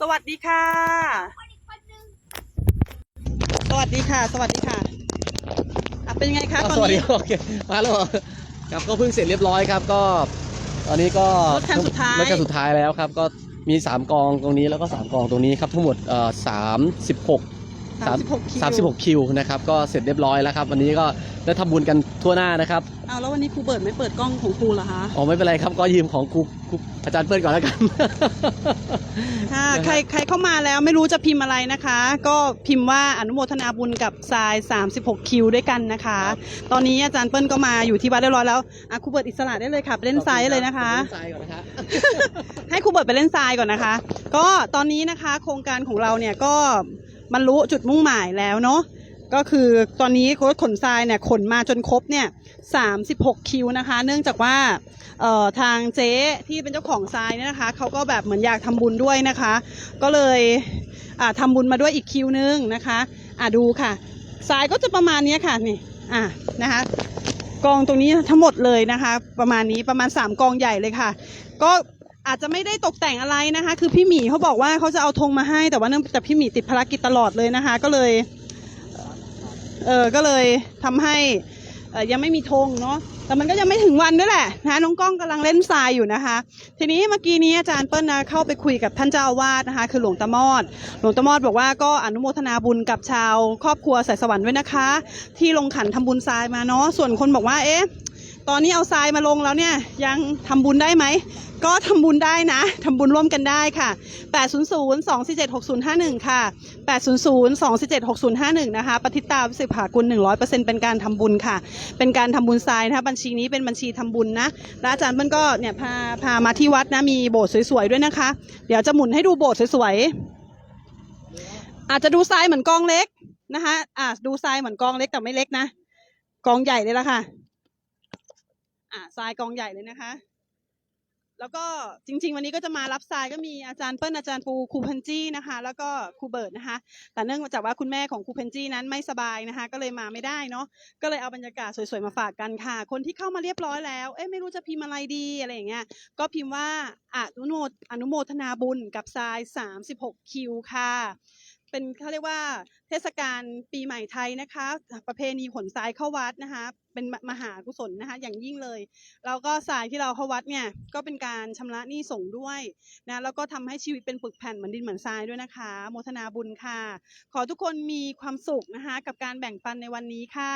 สวัสดีค่ะ สวัสดีค่ะ สวัสดีค่ะอะเป็นยังไงคะอะตอนสวัสดีนี้โอเคมาแล้วเหรอครับก็เพิ่งเสร็จเรียบร้อยครับก็ ตอนนี้ก็รถคันสุดท้าย รถคันสุดท้ายแล้วครับ ก็มี 3 กองตรงนี้แล้วก็ 3 กองตรงนี้ครับ ทั้งหมดเอ่อสามสิบหก สามสิบหกคิวสามสิบหกคิวนะครับก็เสร็จเรียบร้อยแล้วครับวันนี้ก็ได้ทำบุญกันทั่วหน้านะครับเอาแล้ววันนี้ครูเบิร์ดไม่เปิดกล้องของครูเหรอคะอ๋อไม่เป็นไรครับก็ยืมของครูครูอาจารย์เปิ้ลก่อนแล้วกัน ค่ะนะฮะใครใครเข้ามาแล้วไม่รู้จะพิมพ์อะไรนะคะ ก็พิมพ์ว่าอนุโมทนาบุญกับทราย 36 คิวด้วยกันนะคะตอนนี้อาจารย์เปิ้ลก็มาอยู่ที่วัดเรียบร้อยแล้วอะครูเบิร์ดอิสระได้เลยค่ะไปเล่นทรายได้เลยนะคะ เล่นทรายก่อนนะคะให้ครูเบิร์ดไปเล่นทรายก่อนนะคะ ก็ตอนนี้นะคะโครงการของเราเนี่ยก็ บรรลุจุดมุ่งหมายแล้วเนาะก็คือตอนนี้รถขนทรายเนี่ยขนมาจนครบเนี่ย36คิวนะคะ เนื่องจากว่าเอ่อทางเจ๊ที่เป็นเจ้าของทรายเนี่ยนะคะเขาก็แบบเหมือนอยากทำบุญด้วยนะคะ ก็เลยอ่าทำบุญมาด้วยอีกคิวนึงนะคะอ่าดูค่ะทรายก็จะประมาณนี้ค่ะนี่อ่านะคะกองตรงนี้ทั้งหมดเลยนะคะ ประมาณนี้ประมาณ 3 กองใหญ่เลยค่ะ ก็ อาจจะไม่ได้ตกแต่งอะไรนะคะ คือพี่หมีเขาบอกว่าเขาจะเอาธงมาให้แต่ว่าเนื่องจากพี่หมีติดภารกิจตลอดเลยนะคะ ก็เลยเออก็เลยทำให้ยังไม่มีธงเนาะแต่มันก็ยังไม่ถึงวันด้วยแหละนะคะน้องกล้องกำลังเล่นทรายอยู่นะคะ ทีนี้เมื่อกี้นี้อาจารย์เปิ้ลนะเข้าไปคุยกับท่านเจ้าอาวาสนะคะ คือหลวงตามอด หลวงตามอดบอกว่าก็อนุโมทนาบุญกับชาว ครอบครัวสายสวรรค์ด้วยนะคะ ที่ลงขันทำบุญทรายมาเนาะส่วนคนบอกว่าเอ๊ะ ตอนนี้เอาทรายมาลงแล้วเนี่ยยังทำบุญได้ไหม ก็ทำบุญได้นะทำบุญร่วมกันได้ค่ะ 800 247 6051 ค่ะ 800 247 6051 นะคะปฏิตาวิสิภากุล 100%เป็นการทำบุญค่ะ เป็นการทำบุญทรายนะคะบัญชีนี้เป็นบัญชีทำบุญนะ แล้วอาจารย์เปิ้ลก็เนี่ยพาพามาที่วัดนะมีโบสถ์สวยๆด้วยนะคะ เดี๋ยวจะหมุนให้ดูโบสถ์สวยๆอาจจะดูทรายเหมือนกองเล็กนะคะอ่าดูทรายเหมือนกองเล็กแต่ไม่เล็กนะกองใหญ่เลยละค่ะ อ่าทรายกองใหญ่เลยนะคะ แล้วก็จริง ๆ วันนี้ก็จะมารับทรายก็มีอาจารย์เปิ้ลอาจารย์ปูครูเพนจี้นะคะ แล้วก็ครูเบิร์ดนะคะ แต่เนื่องจากว่าคุณแม่ของครูเพนจี้นั้นไม่สบายนะคะ ก็เลยมาไม่ได้เนาะก็เลยเอาบรรยากาศสวยๆมาฝากกันค่ะ คนที่เข้ามาเรียบร้อยแล้วเอ๊ะไม่รู้จะพิมพ์อะไรดีอะไรอย่างเงี้ยก็พิมพ์ว่าอนุโมอนุโมทนาบุญกับทราย 36 คิวค่ะ เป็นเขาเรียกว่าเทศกาลปีใหม่ไทยนะคะ ประเพณีขนทรายเข้าวัดนะคะ เป็นมหากุศลนะคะ อย่างยิ่งเลยแล้วก็ทรายที่เราเข้าวัดเนี่ยก็เป็นการชำระหนี้ส่งด้วยนะแล้วก็ทำให้ชีวิตเป็นปึกแผ่นเหมือนดินเหมือนทรายด้วยนะคะ โมทนาบุญค่ะ ขอทุกคนมีความสุขนะคะ กับการแบ่งปันในวันนี้ค่ะ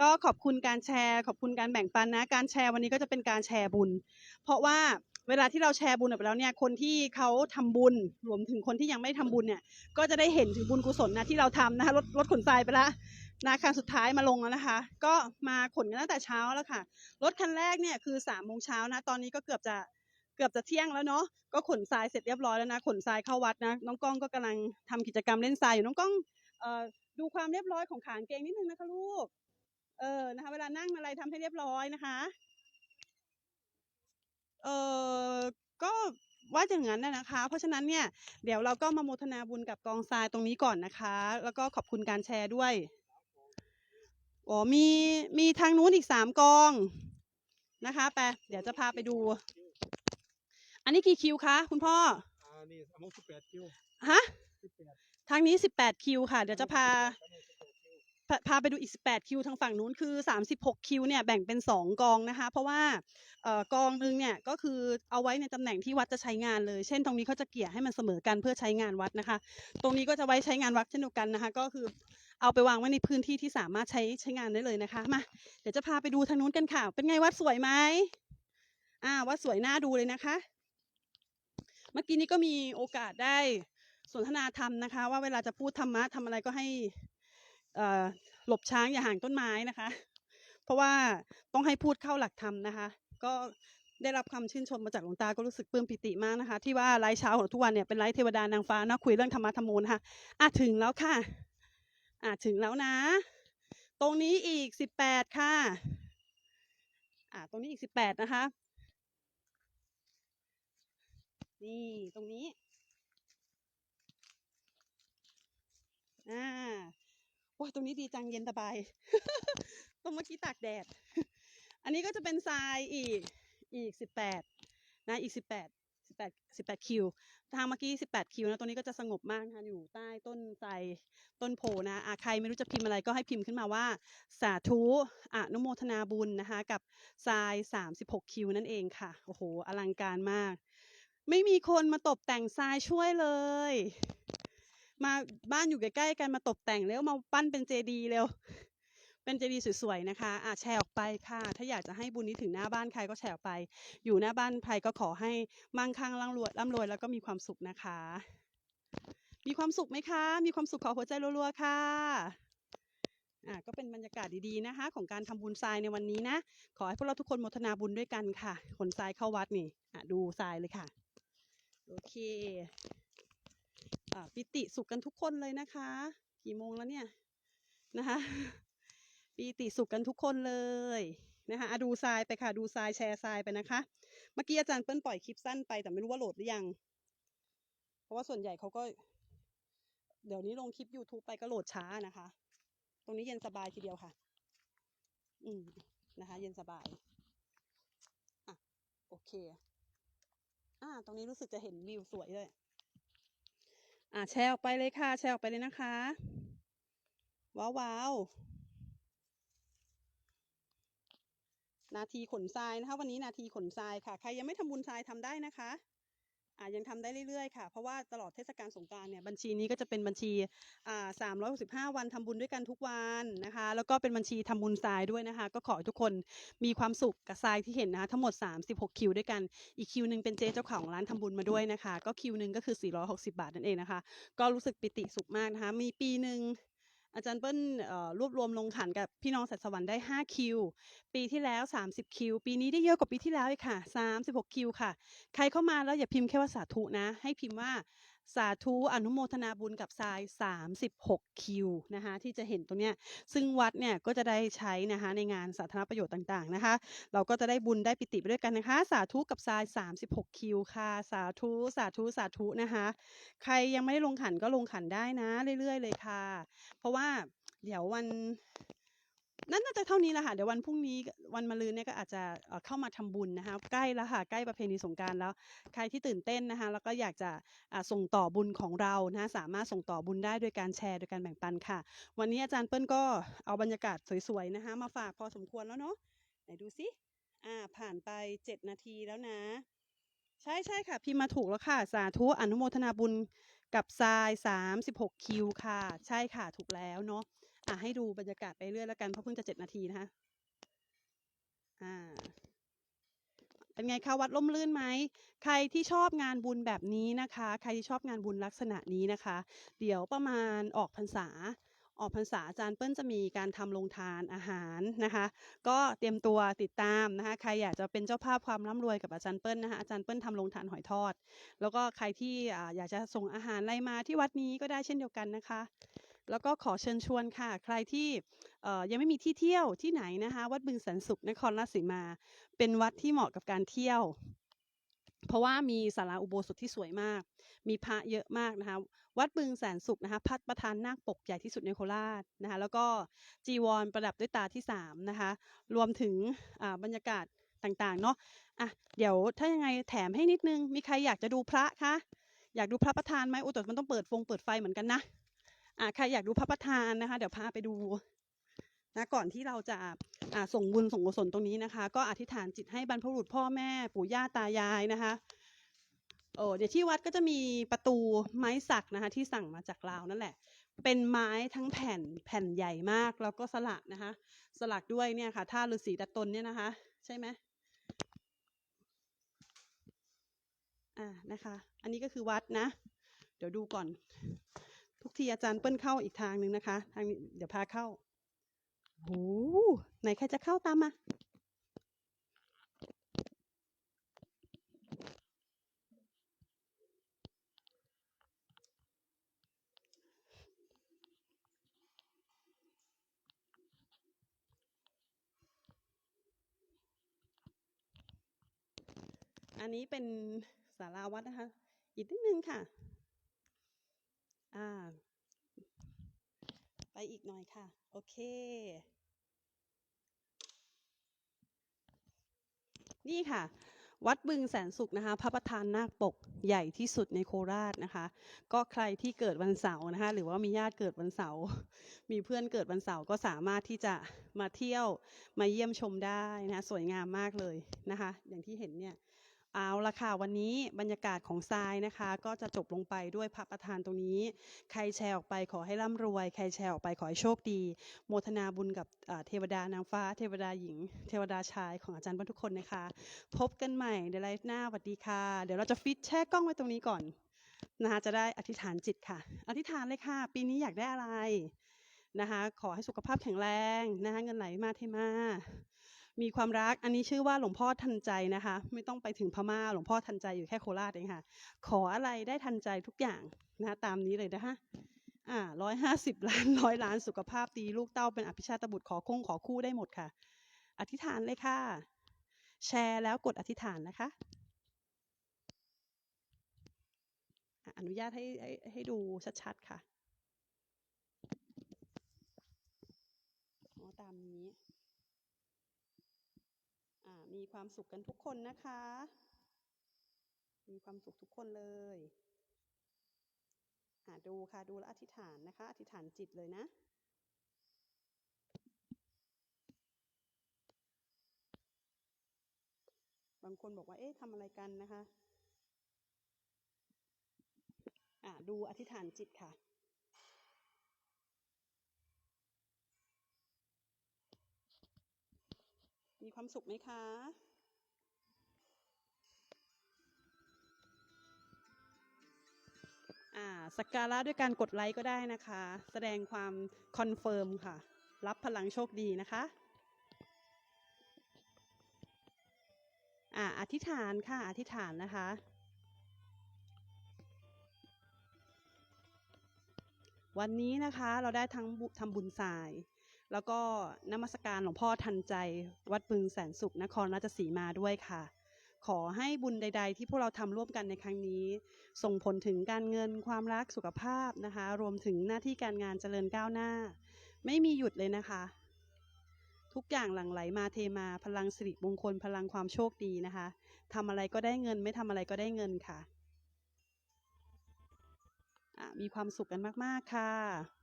ก็ขอบคุณการแชร์ ขอบคุณการแบ่งปันนะ การแชร์วันนี้ก็จะเป็นการแชร์บุญ เพราะว่า เวลาที่เราแชร์บุญออกไปแล้วเนี่ยคนที่เขาทำบุญรวมถึงคนที่ยังไม่ทำบุญเนี่ยก็จะได้เห็นถึงบุญกุศลนะที่เราทำนะคะรถรถขนทรายไปล้วนะคันสุดท้ายมาลงแล้วนะคะ ก็มาขนกันตั้งแต่เช้าแล้วค่ะรถคันแรกเนี่ยคือสามโมงเช้านะตอนนี้ก็เกือบจะเกือบจะเที่ยงแล้วเนาะก็ขนทรายเสร็จเรียบร้อยแล้วนะขนทรายเข้าวัดนะน้องก้องก็กำลังทำกิจกรรมเล่นทรายอยู่น้องก้องเอ่อดูความเรียบร้อยของขางเกงนิดนึงนะคะลูกเออนะคะ เวลานั่งอะไรทำให้เรียบร้อยนะคะ เออก็ว่าอย่างนั้นนะนะคะ เพราะฉะนั้นเนี่ยเดี๋ยวเราก็มาโมทนาบุญกับกองทรายตรงนี้ก่อนนะคะ แล้วก็ขอบคุณการแชร์ด้วยโอ้มีมีทางนู้นอีกสามกองนะคะไปเดี๋ยวจะพาไปดู อันนี้กี่คิวคะคุณพ่ออ่านี่สามสิบแปดคิวฮะสิบแปดทางนี้สิบแปดคิวค่ะ เดี๋ยวจะพา พาพาไปดูอีก 18 คิวทางฝั่งนู้นคือ 36 คิวเนี่ยแบ่งเป็น 2 กองนะคะ เพราะว่าออกองหนึงเนี่ยก็คือเอาไว้ในตำแหน่งที่วัดจะใช้งานเลย เช่น ตรงนี้เขาจะเกลี่ยให้มันเสมอกันเพื่อใช้งานวัดนะคะ ตรงนี้ก็จะไว้ใช้งานวัดเช่นเดียวกันนะคะ ก็คือเอาไปวางไว้ในพื้นที่ที่สามารถใช้ใช้งานได้เลยนะคะมาเดี๋ยวจะพาไปดูทางนู้นกันค่ะ เป็นไงวัดสวยไหมอ่าวัดสวยน่าดูเลยนะคะ เมื่อกี้นี้ก็มีโอกาสได้สนทนาธรรมนะคะ ว่าเวลาจะพูดธรรมะทำอะไรก็ให้ หลบช้างอย่าห่างต้นไม้นะคะ เพราะว่าต้องให้พูดเข้าหลักธรรมนะคะ ก็ได้รับคำชื่นชมมาจากหลวงตาก็รู้สึกปลื้มปิติมากนะคะ ที่ว่าไลฟ์เช้าของทุกวันเนี่ยเป็นไลฟ์เทวดานางฟ้านะคุยเรื่องธรรมะธรรมโมนะคะอะถึงแล้วค่ะอะถึงแล้วนะ ตรงนี้อีกสิบแปดค่ะอะตรงนี้อีกสิบแปดนะคะ นี่ตรงนี้อ่า โอ้ยตรงนี้ดีจังเย็นสบาย ตรงเมื่อกี้ตากแดด อันนี้ก็จะเป็นทรายอีกอีกสิบแปดนะอีกสิบแปดสิบแป18 18คิว ทางเมื่อกี้18คิวนะตรงนี้ก็จะสงบมากนะคะอยู่ใต้ต้นไทรต้นโพนะอะใครไม่รู้จะพิมพ์อะไรก็ให้พิมพ์ขึ้นมาว่า สาธุอนุโมทนาบุญนะคะ กับทราย36คิวนั่นเองค่ะ โอ้โห อลังการมาก ไม่มีคนมาตกแต่งทรายช่วยเลย มาบ้านอยู่ใกล้ๆกันมาตกแต่งแล้วมาปั้นเป็นเจดีย์เร็ว เป็นเจดีย์สวยๆนะคะอะแชร์ออกไปค่ะ ถ้าอยากจะให้บุญนี้ถึงหน้าบ้านใครก็แชร์ออกไป อยู่หน้าบ้านใครก็ขอให้มั่งคั่งร่ำรวยร่ำรวยแล้วก็มีความสุขนะคะ มีความสุขไหมคะ มีความสุขขอหัวใจรัวๆค่ะอะก็เป็นบรรยากาศดีๆนะคะ ของการทำบุญทรายในวันนี้นะ ขอให้พวกเราทุกคนโมทนาบุญด้วยกันค่ะขนทรายเข้าวัดนี่อะดูทรายเลยค่ะ โอเค ปิติสุขกันทุกคนเลยนะคะ กี่โมงแล้วเนี่ยนะคะปีติสุขกันทุกคนเลยนะคะดูทรายไปค่ะดูทรายแชร์ทรายไปนะคะ เมื่อกี้อาจารย์เปิ้ลปล่อยคลิปสั้นไปแต่ไม่รู้ว่าโหลดหรือยัง เพราะว่าส่วนใหญ่เขาก็ เดี๋ยวนี้ลงคลิป YouTube ไปก็โหลดช้านะคะ ตรงนี้เย็นสบายทีเดียวค่ะ อืมนะคะ เย็นสบายอะโอเค อ่า ตรงนี้รู้สึกจะเห็นวิวสวยเลย อ่าแชร์ออกไปเลยค่ะ แชร์ออกไปเลยนะคะ ว้าวว้าวนาทีขนทรายนะคะ วันนี้นาทีขนทรายค่ะ ใครยังไม่ทำบุญทรายทำได้นะคะ อ่ายังทำได้เรื่อยๆค่ะ เพราะว่าตลอดเทศกาลสงกานต์เนี่ยบัญชีนี้ก็จะเป็นบัญชีอ่าสามร้อยหกสิบห้าวันทำบุญด้วยกันทุกวันนะคะ แล้วก็เป็นบัญชีทำบุญทรายด้วยนะคะ ก็ขอให้ทุกคนมีความสุขกับทรายที่เห็นนะคะทั้งหมด36คิวด้วยกัน อีกคิวหนึ่งเป็นเจ๊เจ้าของร้านทำบุญมาด้วยนะคะ ก็คิวหนึ่งก็คือ460บาทนั่นเองนะคะ ก็รู้สึกปิติสุขมากนะคะ มีปีหนึ่ง อาจารย์เปิ้ลรวบรวมลงขันกับพี่น้องสัตว์สวรรค์ได้ 5 คิว ปีที่แล้ว 30 คิว ปีนี้ได้เยอะกว่าปีที่แล้วอีกค่ะ 36 คิวค่ะ ใครเข้ามาแล้วอย่าพิมพ์แค่ว่าสาธุนะ ให้พิมพ์ว่าสาธุอนุโมทนาบุญกับทราย 36 คิวนะคะที่จะเห็นตรงเนี้ยซึ่งวัดเนี่ยก็จะได้ใช้นะคะในงานสาธารณประโยชน์ต่างๆนะคะ เราก็จะได้บุญได้ปิติไปด้วยกันนะคะ สาธุกับทราย 36 คิวค่ะ สาธุสาธุสาธุนะคะ ใครยังไม่ได้ลงขันก็ลงขันได้นะเรื่อยๆ เลยค่ะ เพราะว่าเดี๋ยววัน นั่นน่าจะเท่านี้แหละค่ะ เดี๋ยววันพรุ่งนี้วันมะรืนเนี่ยก็อาจจะเข้ามาทำบุญนะคะ ใกล้แล้วค่ะใกล้ประเพณีสงการแล้ว ใครที่ตื่นเต้นนะคะ แล้วก็อยากจะส่งต่อบุญของเรานะสามารถส่งต่อบุญได้โดยการแชร์โดยการแบ่งปันค่ะ วันนี้อาจารย์เปิ้ลก็เอาบรรยากาศสวยๆนะคะ มาฝากพอสมควรแล้วเนาะไหนดูสิอ่าผ่านไปเจ็ดนาทีแล้วนะ ใช่ใช่ค่ะ พิมพ์มาถูกแล้วค่ะ สาธุอนุโมทนาบุญกับทราย36คิวค่ะ ใช่ค่ะถูกแล้วเนาะ อะให้ดูบรรยากาศไปเรื่อยแล้วกันเพราะเพิ่งจะเจ็ดนาทีนะคะอ่าเป็นไงคะวัดล่มลื่นไหมใครที่ชอบงานบุญแบบนี้นะคะ ใครที่ชอบงานบุญลักษณะนี้นะคะ เดี๋ยวประมาณออกพรรษา ออกพรรษาอาจารย์เปิ้ลจะมีการทำโรงทานอาหารนะคะ ก็เตรียมตัวติดตามนะคะใครอยากจะเป็นเจ้าภาพความร่ำรวยกับอาจารย์เปิ้ลนะคะอาจารย์เปิ้ลทำโรงทานหอยทอด แล้วก็ใครที่อยากจะส่งอาหารอะไรมาที่วัดนี้ก็ได้เช่นเดียวกันนะคะ แล้วก็ขอเชิญชวนค่ะ ใครที่ยังไม่มีที่เที่ยวที่ไหนนะคะ วัดบึงสันสุขนครราชสีมา เป็นวัดที่เหมาะกับการเที่ยว เพราะว่ามีศาลาอุโบสถที่สวยมาก มีพระเยอะมากนะคะ วัดบึงแสนสุขนะคะ พัดประธานนาคปกใหญ่ที่สุดในโคราชนะคะ แล้วก็จีวรประดับด้วยตาที่สามนะคะ รวมถึงบรรยากาศต่างๆ เนาะอะ เดี๋ยวถ้ายังไงแถมให้นิดนึง มีใครอยากจะดูพระคะ อยากดูพระประธานไหมโอ้แต่มันต้องเปิดฟงเปิดไฟเหมือนกันนะ อะใครอยากดูพระประธานนะคะ เดี๋ยวพาไปดูนะก่อนที่เราจะอ่าส่งบุญส่งกุศลตรงนี้นะคะ ก็อธิษฐานจิตให้บรรพบุรุษพ่อแม่ปู่ย่าตายายนะคะโอ้เดี๋ยวที่วัดก็จะมีประตูไม้สักนะคะ ที่สั่งมาจากลาวนั่นแหละ เป็นไม้ทั้งแผ่นแผ่นใหญ่มากแล้วก็สลักนะคะ สลักด้วยเนี่ยค่ะท่าฤาษีดัดตนเนี่ยนะคะ ใช่ไหมอ่านะคะ อันนี้ก็คือวัดนะ เดี๋ยวดูก่อน ทุกทีอาจารย์เปิ้ลเข้าอีกทางหนึ่งนะคะทางนี้เดี๋ยวพาเข้าโอ้โหไหนใครจะเข้าตามมาอันนี้เป็นศาลาวัดนะคะ อีกนิดนึงค่ะ อ่า ไปอีกหน่อยค่ะ โอเค นี่ค่ะ วัดบึงแสนสุขนะคะ พระประธานนาคปกใหญ่ที่สุดในโคราชนะคะ ก็ใครที่เกิดวันเสาร์นะคะ หรือว่ามีญาติเกิดวันเสาร์มีเพื่อนเกิดวันเสาร์ก็สามารถที่จะมาเที่ยวมาเยี่ยมชมได้นะะสวยงามมากเลยนะคะ อย่างที่เห็นเนี่ย เอาละค่ะ วันนี้บรรยากาศของทรายนะคะ ก็จะจบลงไปด้วยพระประธานตรงนี้ ใครแชร์ออกไปขอให้ร่ำรวย ใครแชร์ออกไปขอให้โชคดี โมทนาบุญกับเทวดานางฟ้า เทวดาหญิง เทวดาชายของอาจารย์ทุกคนนะคะ พบกันใหม่ในไลฟ์หน้าสวัสดีค่ะ เดี๋ยวเราจะฟิตแช่กล้องไว้ตรงนี้ก่อนนะคะจะได้อธิษฐานจิตค่ะ อธิษฐานเลยค่ะ ปีนี้อยากได้อะไรนะคะ ขอให้สุขภาพแข็งแรงนะคะเงินไหลมาเทมา มีความรักอันนี้ชื่อว่าหลวงพ่อทันใจนะคะ ไม่ต้องไปถึงพม่าหลวงพ่อทันใจอยู่แค่โคราชเองค่ะ ขออะไรได้ทันใจทุกอย่างนะตามนี้เลยนะคะอ่าร้อยห้าสิบล้านร้อยล้านสุขภาพดีลูกเต้าเป็นอภิชาตบุตรขอคงขอคู่ได้หมดค่ะ อธิษฐานเลยค่ะ แชร์แล้วกดอธิษฐานนะคะ อนุญาตให้ให้ให้ดูชัดๆค่ะอ๋อตามนี้ มีความสุขกันทุกคนนะคะ มีความสุขทุกคนเลยอ่าดูค่ะดูแล้วอธิษฐานนะคะ อธิษฐานจิตเลยนะบางคนบอกว่า เอ๊ะทำอะไรกันนะคะ อ่าดูอธิษฐานจิตค่ะ มีความสุขไหมคะอ่าสักการะด้วยการกดไลค์ก็ได้นะคะ แสดงความคอนเฟิร์มค่ะ รับพลังโชคดีนะคะอ่าอธิษฐานค่ะ อธิษฐานนะคะ วันนี้นะคะเราได้ทั้งทำบุญสาย แล้วก็นมัสการหลวงพ่อทันใจ วัดบึงแสนสุขนครราชสีมาด้วยค่ะ ขอให้บุญใด ๆ ที่พวกเราทำร่วมกันในครั้งนี้ ส่งผลถึงการเงินความรักสุขภาพนะคะ รวมถึงหน้าที่การงานเจริญก้าวหน้า ไม่มีหยุดเลยนะคะ ทุกอย่างหลั่งไหลมาเทมาพลังสิริมงคลพลังความโชคดีนะคะทำอะไรก็ได้เงิน ไม่ทำอะไรก็ได้เงินค่ะอะมีความสุขกันมาก ๆ ค่ะ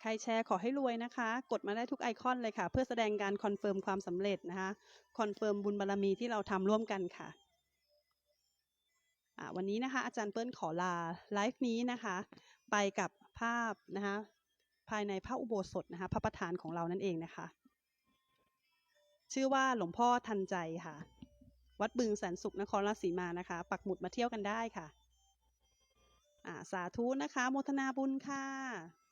ใครแชร์ขอให้รวยนะคะ กดมาได้ทุกไอคอนเลยค่ะ เพื่อแสดงการคอนเฟิร์มความสำเร็จนะคะคอนเฟิร์มบุญบารรมีที่เราทำร่วมกันค่ะอะวันนี้นะคะ อาจารย์เปิ้ลขอลาไลฟ์นี้นะคะ ไปกับภาพนะคะภายในพระอุโบสถนะคะ พระประธานของเรานั่นเองนะคะ ชื่อว่าหลวงพ่อทันใจค่ะ วัดบึงแสนสุขนครราชสีมานะคะ ปักหมุดมาเที่ยวกันได้ค่ะอ่าสาธุนะคะ โมทนาบุญค่ะ